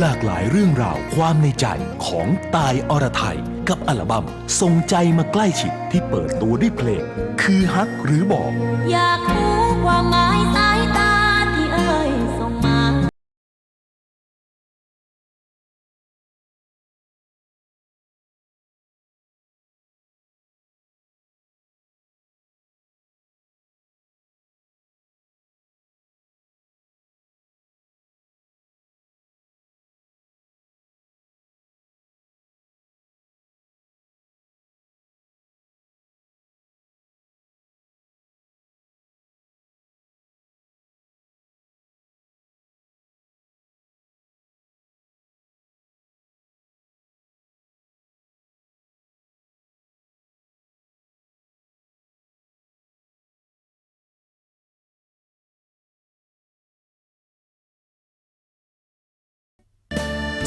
หลากหลายเรื่องราวความในใจของตายอรไทย กับอัลบั้มส่งใจมาใกล้ชิดที่เปิดตัวด้วยเพลง คือฮักหรือบอก อยากรู้ความหมายสายตา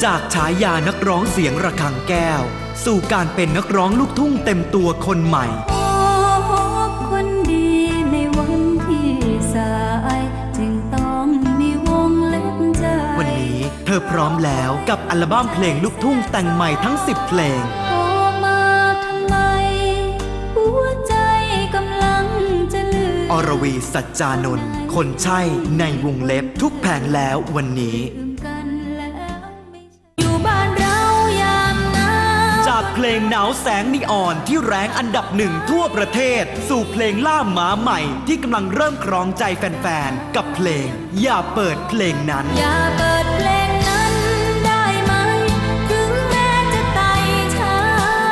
จากฉายานักร้องเสียงระฆังแก้ว สู่การเป็นนักร้องลูกทุ่งเต็มตัวคนใหม่โอ้คนดีในวันที่สายจึงต้องมีวงเล็บใจวันนี้เธอพร้อมแล้วกับอัลบั้มเพลงลูกทุ่งแต่งใหม่ทั้ง 10 เพลงโทรมาทำไมหัวใจกำลังจะลืมอรวีสัจจานนท์คนใช่ในวงเล็บทุกแผงแล้ววันนี้ จากเพลงหนาวแสงนีออนที่แรงอันดับหนึ่งทั่วประเทศ สู่เพลงล่าหมาใหม่ที่กำลังเริ่มครองใจแฟนๆ กับเพลง อย่าเปิดเพลงนั้น อย่าเปิดเพลงนั้นได้ไหม ถึงแม้จะไต่ช้า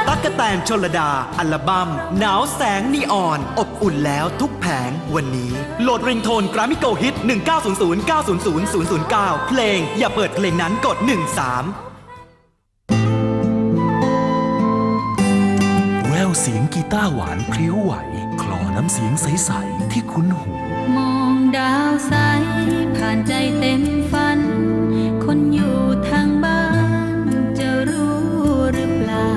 ตั๊กแตนชลดา อัลบั้มหนาวแสงนีออน อบอุ่นแล้วทุกแผงวันนี้ โหลดริงโทนกรามิโกฮิต 1900 900 009 เพลง อย่าเปิดเพลงนั้นกด 13 เสียงกีตาร์หวานพริ้วไหว คลอน้ำเสียงใส ๆ ที่คุ้นหู มองดาวใส ผ่านใจเต็มฝัน คนอยู่ทางบ้านจะรู้หรือเปล่า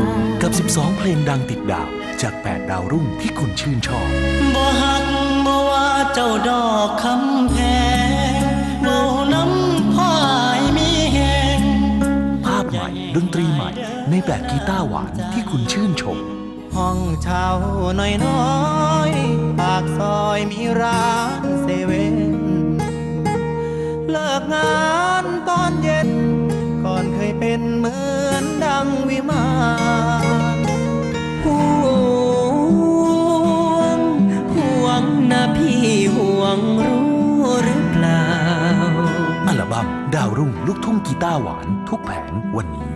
กับ 12 เพลงดังติดดาวจาก 8 ดาวรุ่งที่คุณชื่นชอบ บ่หักบ่ว่าเจ้าดอกคำแพงเว้าน้ำพ่ายมีแหงภาพใหม่ดนตรีใหม่ในแบบกีตาร์หวานที่คุณชื่นชม ห้องเช่าน้อยน้อยๆปากซอยมีร้านเซเว่น เลิกงานตอนเย็น ก่อนเคยเป็นเหมือนดังวิมานห่วง ห่วงนะพี่ห่วงรู้หรือเปล่า อัลบั้มดาวรุ่งลูกทุ่งกีตาร์หวานทุกแผงวันนี้